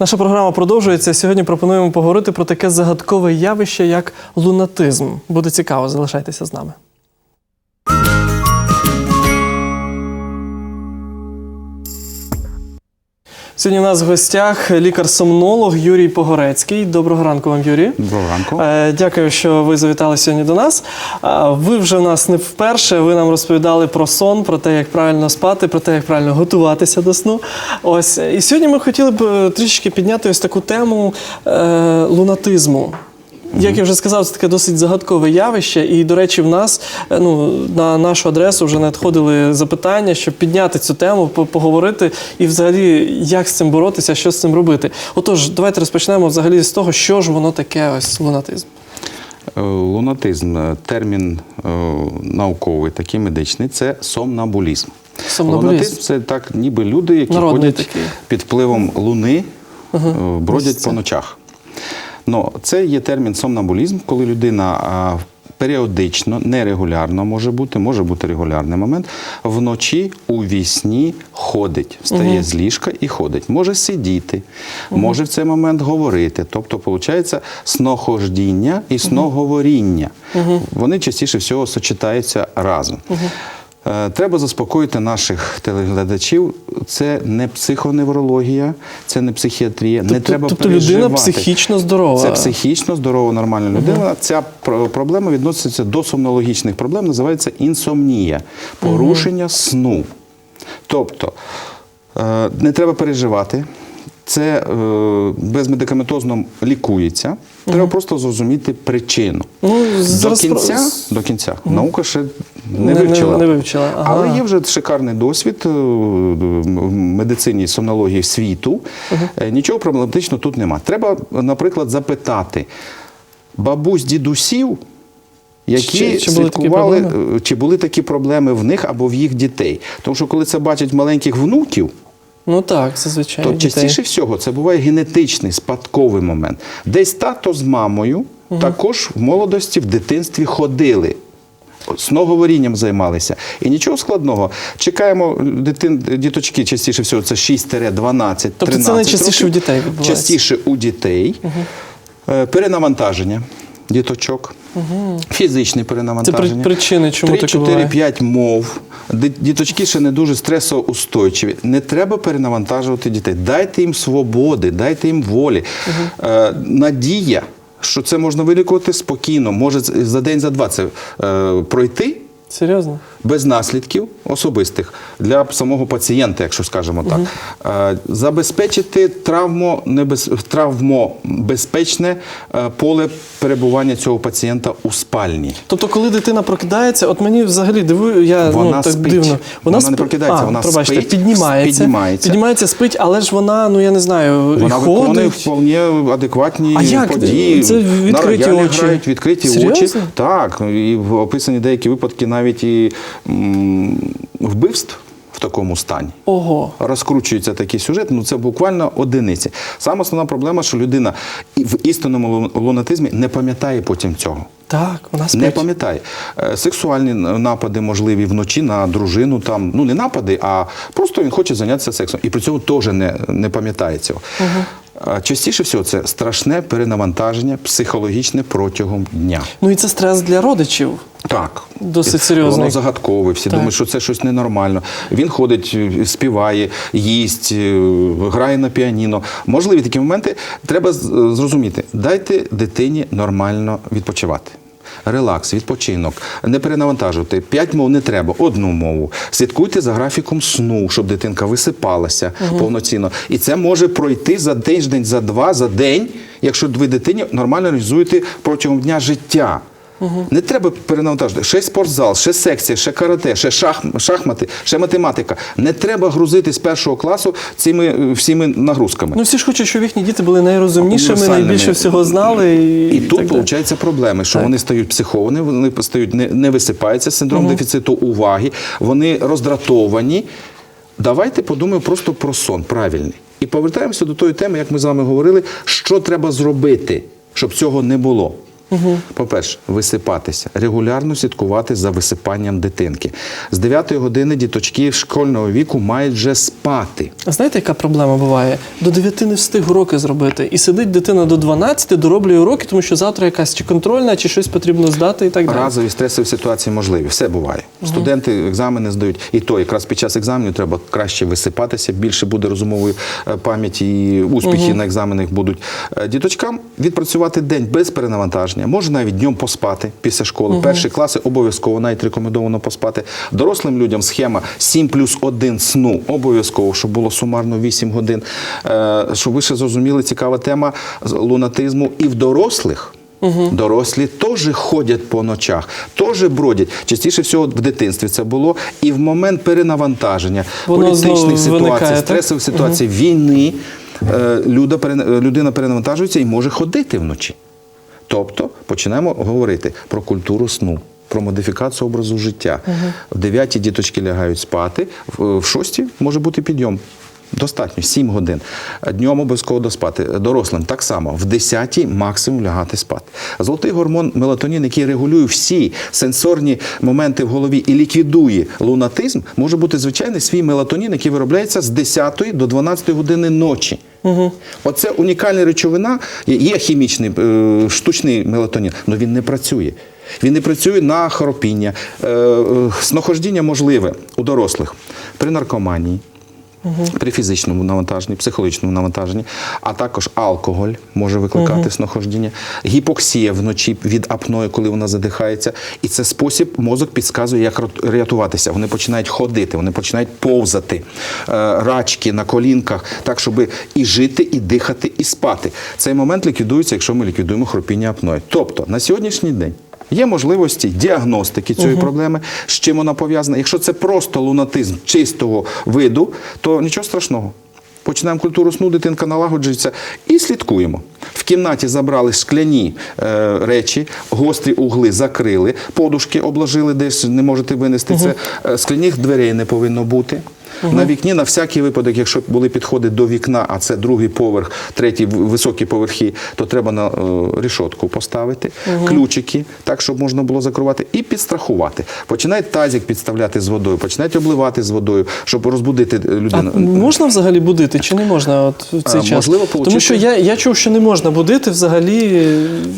Наша програма продовжується. Сьогодні пропонуємо поговорити про таке загадкове явище, як лунатизм. Буде цікаво, залишайтеся з нами. Сьогодні у нас в гостях лікар-сомнолог Юрій Погорецький. Доброго ранку вам, Юрій. Доброго ранку. Е, Дякую, що ви завітали сьогодні до нас. Ви вже в нас не вперше. Ви нам розповідали про сон, про те, як правильно спати, про те, як правильно готуватися до сну. Ось і сьогодні ми хотіли б трішечки трішки підняти ось таку тему е, лунатизму. Як я вже сказав, це таке досить загадкове явище. І, до речі, в нас е, ну, на нашу адресу вже надходили запитання, щоб підняти цю тему, поговорити і взагалі, як з цим боротися, що з цим робити. Отож, давайте розпочнемо взагалі з того, що ж воно таке, ось лунатизм. Е, Лунатизм е, термін науковий, такий медичний, це. Сомнамбулізм. Лунатизм це так, ніби люди, які Народний ходять такий. під впливом луни, е, бродять Ось по ночах. Ну, це є термін сомнамбулізм, коли людина періодично, нерегулярно може бути, може бути регулярний момент, вночі у вісні ходить, встає з ліжка і ходить. Може сидіти, може в цей момент говорити. Тобто, виходить, снохождіння і сноговоріння. Вони частіше всього сочетаються разом. Е, Треба заспокоїти наших телеглядачів. Це не психоневрологія, це не психіатрія. не Тобто- треба тобто людина психічно здорова. Це психічно здорова, нормальна людина. Ця проблема відноситься до сомнологічних проблем, називається інсомнія, порушення сну. Тобто е, не треба переживати. Це е, безмедикаментозно лікується. Треба просто зрозуміти причину. Ну, До зараз кінця, до кінця наука ще не, Не- не- вивчила. не вивчила, ага. Але є вже шикарний досвід е, в медицині сомнології світу. Е, Нічого проблематичного тут нема. Треба, наприклад, запитати бабусь дідусів. Які Чи- чи слідкували, проблеми? е, чи були такі проблеми в них або в їх дітей. Тому що коли це бачать маленьких внуків, Ну так, зазвичай. то дітей. частіше всього це буває генетичний, спадковий момент. Десь тато з мамою також в молодості, в дитинстві ходили. Сноговорінням займалися. І нічого складного. Чекаємо дитин, діточки частіше всього, це 6-12, Тобто це 13 найчастіше у дітей відбувається? Частіше у дітей. Е, Перенавантаження діточок. Фізичне перенавантаження. при- причини, чому 3, таке 4, буває? 5 мов. Діточки ще не дуже стресоустойчиві. Не треба перенавантажувати дітей. Дайте їм свободи, дайте їм волі. Е, надія, що це можна вилікувати спокійно, може за день, за два це е, пройти. Серйозно? Без наслідків особистих для самого пацієнта, якщо скажемо так, Е, забезпечити травмо, небез... травмобезпечне е, поле перебування цього пацієнта у спальні. Тобто, коли дитина прокидається, от мені взагалі дивую, я Вона ну так спить. дивно. Вона не спи- прокидається, а, вона пробачте, спить, піднімається, піднімається. піднімається, спить, але ж вона, ну я не знаю, Вона і виконує ходить. вполне адекватні А як? події. Це відкриті На роялі очі? грають відкриті Серйозно? очі. Так, і описані деякі випадки навіть і вбивств в такому стані. Ого. Розкручується такий сюжет, ну це буквально одиниці. Саме основна проблема, що людина в істинному лунатизмі не пам'ятає потім цього. Так, вона спить. Не пам'ятає. Е, Сексуальні напади можливі вночі на дружину, там, ну не напади, а просто він хоче зайнятися сексом. І при цьому теж не, не пам'ятає цього. Е, Частіше всього це страшне перенавантаження психологічне протягом дня. Ну і це стрес для родичів. Так. Досить серйозно. Воно загадкове. Всі Так. думають, що це щось ненормально. Він ходить, е, співає, їсть, е, грає на піаніно. Можливі такі моменти. Треба е, зрозуміти, дайте дитині нормально відпочивати. Релакс, відпочинок, не перенавантажувати. П'ять мов не треба, одну мову. Слідкуйте за графіком сну, щоб дитинка висипалася повноцінно. І це може пройти за тиждень, за два, за день, якщо ви дитині нормально реалізуєте протягом дня життя. Не треба перенавантажити. Ще спортзал, ще секція, ще карате, ще шах, шахмати, ще математика. Не треба грузити з першого класу цими е, всіми нагрузками. Ну всі ж хочуть, щоб їхні діти були найрозумнішими, найбільше всього знали. І, І тут так виходять проблеми, що Так. вони стають психовані, вони стають не, не висипаються, синдром дефіциту уваги, вони роздратовані. Давайте подумаємо просто про сон правильний. І повертаємося до тої теми, як ми з вами говорили, що треба зробити, щоб цього не було. По-перше, висипатися, регулярно слідкувати за висипанням дитинки. З 9 години діточки школьного віку мають вже спати. А знаєте, яка проблема буває? До 9 не встиг уроки зробити. І сидить дитина до 12, дороблює уроки, тому що завтра якась чи контрольна, чи щось потрібно здати і так далі. Разові стресові ситуації можливі, все буває. Студенти екзамени здають, і то якраз під час екзаменів треба краще висипатися, більше буде розумової е, пам'яті і успіхи на екзаменах будуть. Е, Діточкам відпрацювати день без перенавантаження, може навіть днем поспати після школи. Перші класи обов'язково навіть рекомендовано поспати. Дорослим людям схема 7 плюс 1 сну обов'язково, щоб було сумарно 8 годин. Е, Щоб ви ще зрозуміли, цікава тема лунатизму і в дорослих. Дорослі теж ходять по ночах, теж бродять. Частіше всього в дитинстві це було. І в момент перенавантаження, Воно політичних ситуацій, виникає, стресових ситуацій, війни, е, людина перенавантажується і може ходити вночі. Тобто починаємо говорити про культуру сну. Про модифікацію образу життя. В дев'ятій діточки лягають спати, в шостій може бути підйом. Достатньо 7 годин. Днем обов'язково доспати. Дорослим так само в 10 максимум лягати спати. Золотий гормон мелатонін, який регулює всі сенсорні моменти в голові і ліквідує лунатизм, може бути звичайний свій мелатонін, який виробляється з 10 до 12 години ночі. Оце унікальна речовина, є- хімічний е, штучний мелатонін, але він не працює. Він не працює на хоропіння. Е, е, можливе у дорослих при наркоманії. При фізичному навантаженні, психологічному навантаженні, а також алкоголь може викликати сноходження, гіпоксія вночі від апної, коли вона задихається. І це спосіб мозок підказує, як рятуватися. Вони починають ходити, вони починають повзати, е, рачки на колінках, так, щоб і жити, і дихати, і спати. Цей момент ліквідується, якщо ми ліквідуємо хропіння апної. Тобто на сьогоднішній день. Є можливості діагностики цієї проблеми, з чим вона пов'язана. Якщо це просто лунатизм чистого виду, то нічого страшного. Починаємо культуру сну, дитинка налагоджується і слідкуємо. В кімнаті забрали скляні е, речі, гострі угли закрили, подушки обложили, десь не можете винести це. Е, Скляних дверей не повинно бути. На вікні на всякий випадок, якщо були підходи до вікна, а це другий поверх, третій високі поверхи, то треба на е, рішотку поставити, ключики, так, щоб можна було закривати, і підстрахувати. Починають тазик підставляти з водою, починають обливати з водою, щоб розбудити е, А людину. можна взагалі будити чи не можна от в цей А, час? можливо, Тому що я, я чув, що не можна будити взагалі.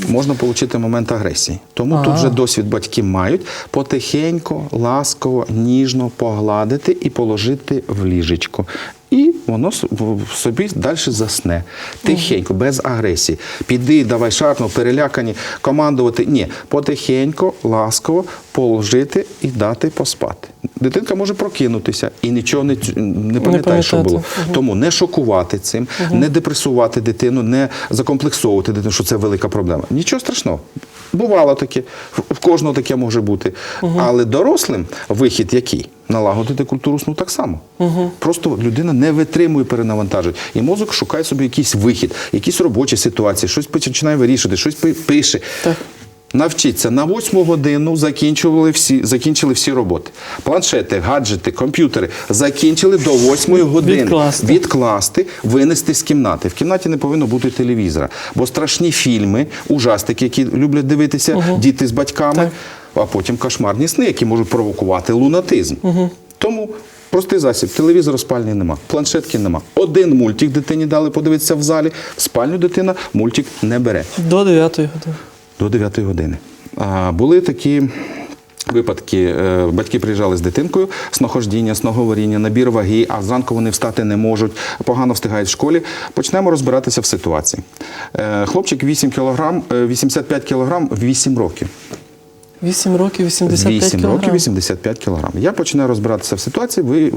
можна отримати момент агресії. Тому тут вже досвід батьки мають потихеньку, ласково, ніжно погладити і положити в ліжечко. І воно собі далі засне. Тихенько, без агресії. Піди, давай шарпно, перелякані, командувати. Ні, потихеньку, ласково положити і дати поспати. Дитинка може прокинутися і нічого не, не пам'ятає, що було. Тому не шокувати цим, не депресувати дитину, не закомплексовувати дитину, що це велика проблема. Нічого страшного. Бувало таке, в- кожного таке може бути. Але дорослим вихід який? Налагодити культуру сну так само. Просто людина не витримує перенавантажень. І мозок шукає собі якийсь вихід, якісь робочі ситуації, щось починає вирішити, щось пи- пише. Так. Навчіться на восьму годину закінчували всі, закінчили всі роботи. Планшети, гаджети, комп'ютери закінчили до восьмої години. Відкласти. Відкласти, винести з кімнати. В кімнаті не повинно бути телевізора, бо страшні фільми, ужастики, які люблять дивитися діти з батьками, Так. а потім кошмарні сни, які можуть провокувати лунатизм. Тому. Простий засіб, телевізора в спальні нема, планшетки нема. Один мультик дитині дали подивитися в залі, в спальню дитина мультик не бере До 9 години. До 9 години. Були такі. Випадки, Е, батьки приїжджали з дитинкою, снохождіння, сноговоріння, набір ваги, а зранку вони встати не можуть, погано встигають в школі. Почнемо розбиратися в ситуації. Е, Хлопчик 8 кілограм, е, 85 кілограм в 8 років. 8 років 85 8 кілограм. років 85 кілограм. Я починаю розбиратися в ситуації, ви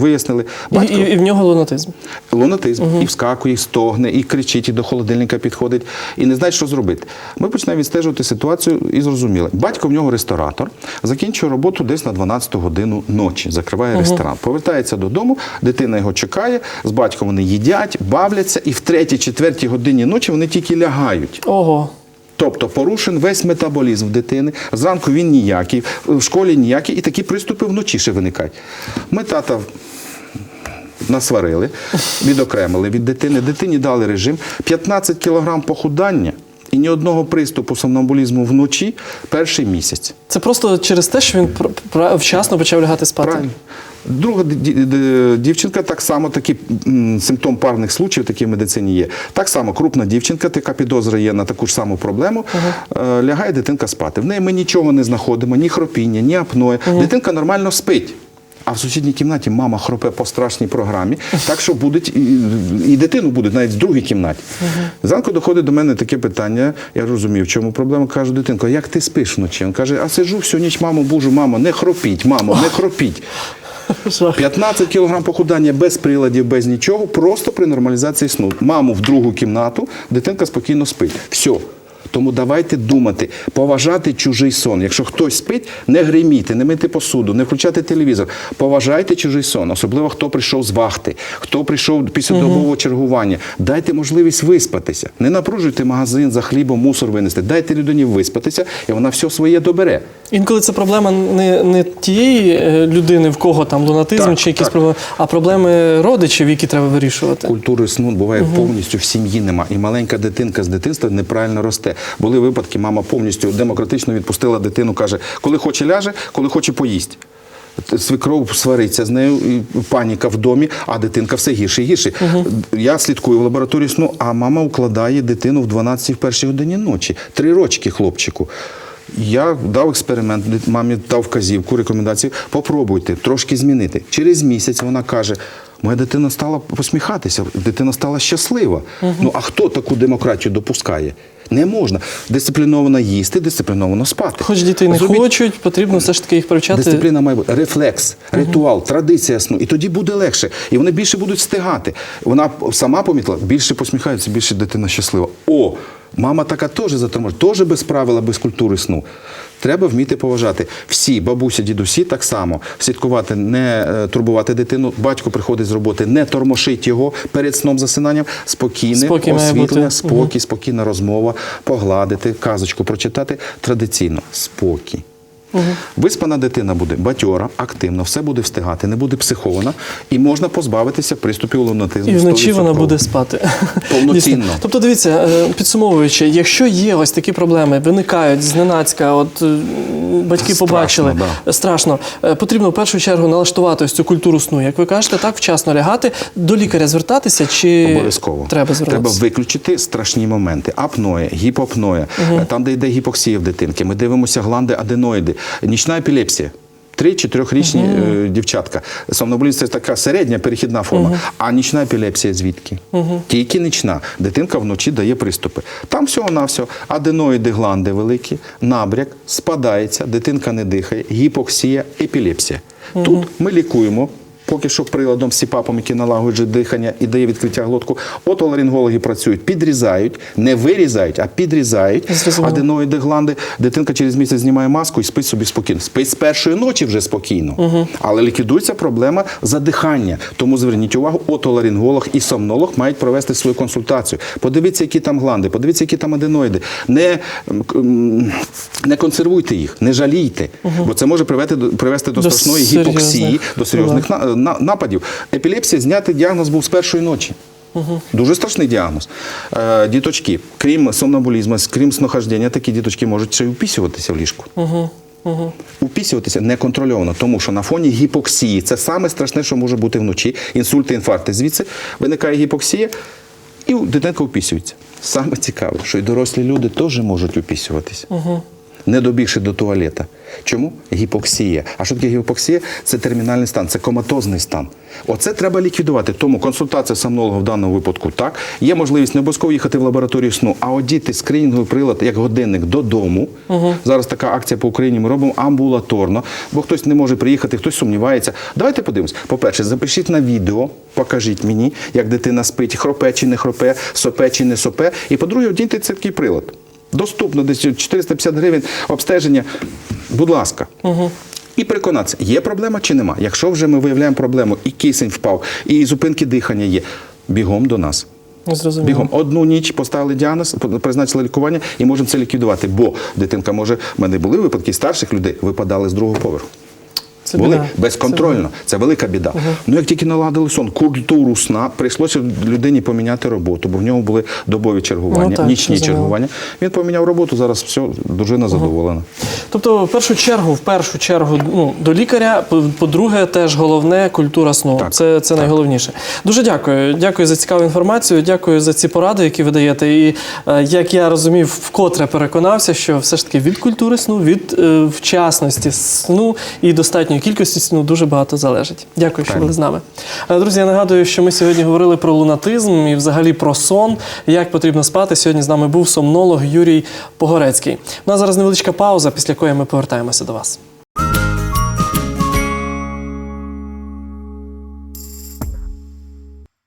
вияснили. І, Батько, і, і в нього лунатизм. лунатизм, і вскакує, і стогне, і кричить, і до холодильника підходить, і не знає, що зробити. Ми починаємо відстежувати ситуацію і зрозуміли. Батько в нього ресторатор, закінчує роботу десь на 12 годину ночі, закриває ресторан. Повертається додому, дитина його чекає, з батьком вони їдять, бавляться, і в 3-4 годині ночі вони тільки лягають. Ого. Тобто порушен весь метаболізм дитини. Зранку він ніякий, в школі ніякий, і такі приступи вночі ще виникають. Ми тата насварили, відокремили від дитини. Дитині дали режим 15 кілограм похудання. І ні одного приступу сомнамбулізму вночі перший місяць. Це просто через те, що він вчасно почав лягати спати. Правильно. Друга ді- ді- ді- дівчинка, так само такий симптом парних случаїв, такі в медицині є. Так само крупна дівчинка, така підозра є на таку ж саму проблему. е, Лягає дитинка спати. В неї ми нічого не знаходимо, ні хропіння, ні апної. Дитинка нормально спить. А в сусідній кімнаті мама хропе по страшній програмі, так що будуть і, і дитину будуть навіть в другій кімнаті. Зранку доходить до мене таке питання. Я розумів, в чому проблема. Кажу, дитинко, як ти спиш вночі? Він каже, а сиджу всю ніч, мамо, бужу, мамо, не хропіть, мамо, не хропіть. Жах. 15 кг похудання без приладів, без нічого, просто при нормалізації сну. Маму в другу кімнату, дитинка спокійно спить. Все. Тому давайте думати, поважати чужий сон. Якщо хтось спить, не гриміти, не мити посуду, не включати телевізор. Поважайте чужий сон, особливо хто прийшов з вахти, хто прийшов після добового чергування. Дайте можливість виспатися. Не напружуйте магазин за хлібом, мусор винести. Дайте людині виспатися, і вона все своє добере. Інколи це проблема не, не тієї е, людини, в кого там лунатизм Так, чи якісь так. проблеми, а проблеми родичів, які треба вирішувати. Культури сну буває повністю в сім'ї нема. І маленька дитинка з дитинства неправильно росте. Були випадки, мама повністю демократично відпустила дитину, каже, коли хоче ляже, коли хоче поїсть. Свекров свариться з нею, і паніка в домі, а дитинка все гірше і гірше. Я слідкую в лабораторії сну, а мама укладає дитину в 12 в першій годині ночі. Три рочки хлопчику. Я дав експеримент, мамі дав вказівку, рекомендацію. Попробуйте трошки змінити. Через місяць вона каже: моя дитина стала посміхатися, дитина стала щаслива. Ну а хто таку демократію допускає? Не можна дисципліновано їсти, дисципліновано спати. Хоч діти не Зробіть хочуть, потрібно все ж таки їх привчати. Дисципліна має бути рефлекс, ритуал, традиція сну. І тоді буде легше. І вони більше будуть встигати. Вона сама помітила, більше посміхається, більше дитина щаслива. О, мама така теж заторможена, теж без правила, без культури сну. Треба вміти поважати. Всі, бабусі, дідусі так само. Слідкувати, не е, турбувати дитину. Батько приходить з роботи, не тормошить його перед сном засинанням. Спокійне Спокій освітлення, спокій, спокій, спокійна розмова, погладити, казочку прочитати. Традиційно спокій. Виспана дитина буде батьора, активна, все буде встигати, не буде психована, і можна позбавитися приступів лунатизму. І вночі 100%. вона буде спати. Повноцінно. Тобто, дивіться, е, підсумовуючи, якщо є ось такі проблеми, виникають зненацька, от е, батьки Страшно, побачили, да. страшно, е, потрібно в першу чергу налаштувати ось цю культуру сну. Як ви кажете, так вчасно лягати, до лікаря звертатися чи Обов'язково. треба Треба виключити страшні моменти. Апноє, гіпопноє, там, де йде гіпоксія в дитинки. Ми дивимося гланди аденоїди, нічна епілепсія. Три-чотирьохрічні е, дівчатка. Сомнобулізм – це така середня перехідна форма. А нічна епілепсія звідки? Тільки нічна. Дитинка вночі дає приступи. Там всього-навсього аденоїди гланди великі, набряк, спадається, дитинка не дихає, гіпоксія, епілепсія. Тут ми лікуємо Поки що приладом сіпапом, який налагоджує дихання і дає відкриття глотку. Отоларингологи працюють, підрізають, не вирізають, а підрізають Зрозуміло. аденоїди гланди. Дитинка через місяць знімає маску і спить собі спокійно. Спить з першої ночі вже спокійно. Але ліквідується проблема задихання. Тому зверніть увагу, отоларинголог і сомнолог мають провести свою консультацію. Подивіться, які там гланди, подивіться, які там аденоїди. Не, не консервуйте їх, не жалійте, бо це може привести до, привести до, До страшної гіпоксії, до серйозних на- нападів. Епілепсія знятий діагноз був з першої ночі. Дуже страшний діагноз. Е, діточки, крім сомнамбулізму, крім снохождення, такі діточки можуть ще й упісюватися в ліжку. Упісюватися неконтрольовано, тому що на фоні гіпоксії це саме страшне, що може бути вночі. Інсульти, інфаркти. Звідси виникає гіпоксія, і дитинка упісюється. Саме цікаве, що й дорослі люди теж можуть упісюватися. Не добігши до туалета. Чому? Гіпоксія. А що таке гіпоксія? Це термінальний стан, це коматозний стан. Оце треба ліквідувати. Тому консультація сомнолога в даному випадку так. Є можливість не обов'язково їхати в лабораторію сну, а одіти скринінговий прилад як годинник додому. Зараз така акція по Україні ми робимо амбулаторно, бо хтось не може приїхати, хтось сумнівається. Давайте подивимось. По-перше, запишіть на відео, покажіть мені, як дитина спить, хропе чи не хропе, сопе чи не сопе. І по-друге, одіньте цей такий прилад. Доступно десь 450 гривень обстеження. Будь ласка. І переконатися, є проблема чи нема. Якщо вже ми виявляємо проблему, і кисень впав, і зупинки дихання є, бігом до нас. Зрозуміло. Бігом одну ніч поставили діагноз, призначили лікування і можемо це ліквідувати. Бо дитинка може, в мене були випадки старших людей, випадали з другого поверху. Це Були біда. безконтрольно. Це велика біда. Ну як тільки наладили сон, культуру сна, прийшлося людині поміняти роботу, бо в ньому були добові чергування, Ну, так, нічні чергування. Він поміняв роботу. Зараз все, дружина задоволена. Тобто, в першу чергу, в першу чергу, ну, до лікаря, по- по-друге, теж головне культура сну. Так, це це найголовніше. Дуже дякую. Дякую за цікаву інформацію. Дякую за ці поради, які ви даєте. І е, як я розумів, вкотре переконався, що все ж таки від культури сну, від е, вчасності сну і достатньої кількості ну, дуже багато залежить. Дякую, що були з нами. Е, Друзі, я нагадую, що ми сьогодні говорили про лунатизм і взагалі про сон, як потрібно спати. Сьогодні з нами був сомнолог Юрій Погорецький. У нас зараз невеличка пауза, після якої ми повертаємося до вас.